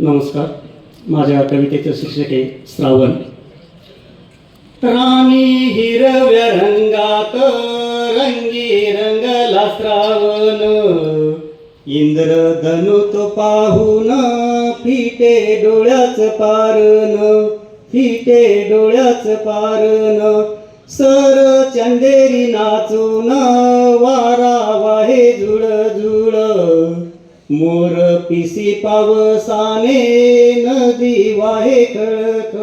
नमस्कार. माझ्या कवितेचे शिक्षक आहे श्रावण. राणी हिरव्या रंगात रंगी रंगला श्रावण. इंद्र धनुत पाहून फिटे डोळ्याच पारण. फिटे डोळ्याच पारण. सर चंदेरी नाचून वारा वाहे जुळ मोर पिसी पावसाने नदी वाहे कळक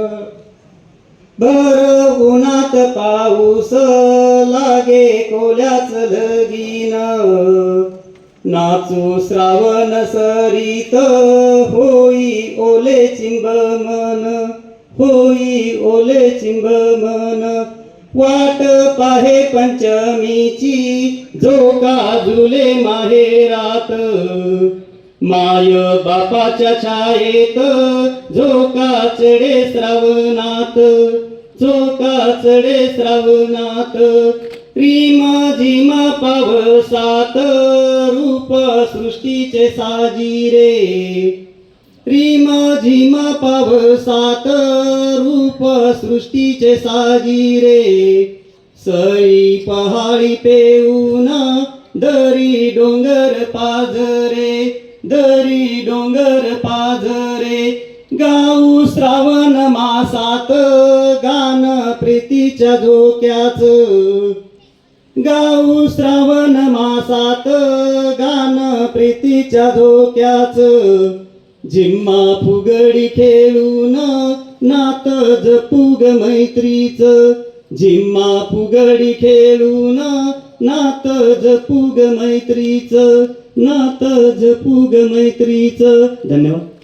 भर उन्हात पाऊस लागे कोल्याच लगीन. नाचू श्रावण सरीत होई ओले चिंब मन होई ओले चिंब मन वाट पाहे पंचमीची झोका झुले माहेरात माय बापाच्या छायेत झोका चढे श्रावणात झोका चढे श्रावणात. प्रीम झिम पावसात रूप सृष्टीचे साजिरे. प्रीम झिम पावसात रूप सृष्टीचे साजिरे. सई पहाडी पेऊन दरी डोंगर पाझरे दरी डोंगर पाझरे. गाऊ श्रावण मासात गान प्रीतीच्या झोक्याच गाऊ श्रावण मासात गान प्रीतीच्या झोक्याच झिम्मा फुगडी खेळून नात जपूग मैत्रीच. झिम्मा फुगडी खेळून नात जपूग मैत्रीच. नात जपूग मैत्रीच. धन्यवाद.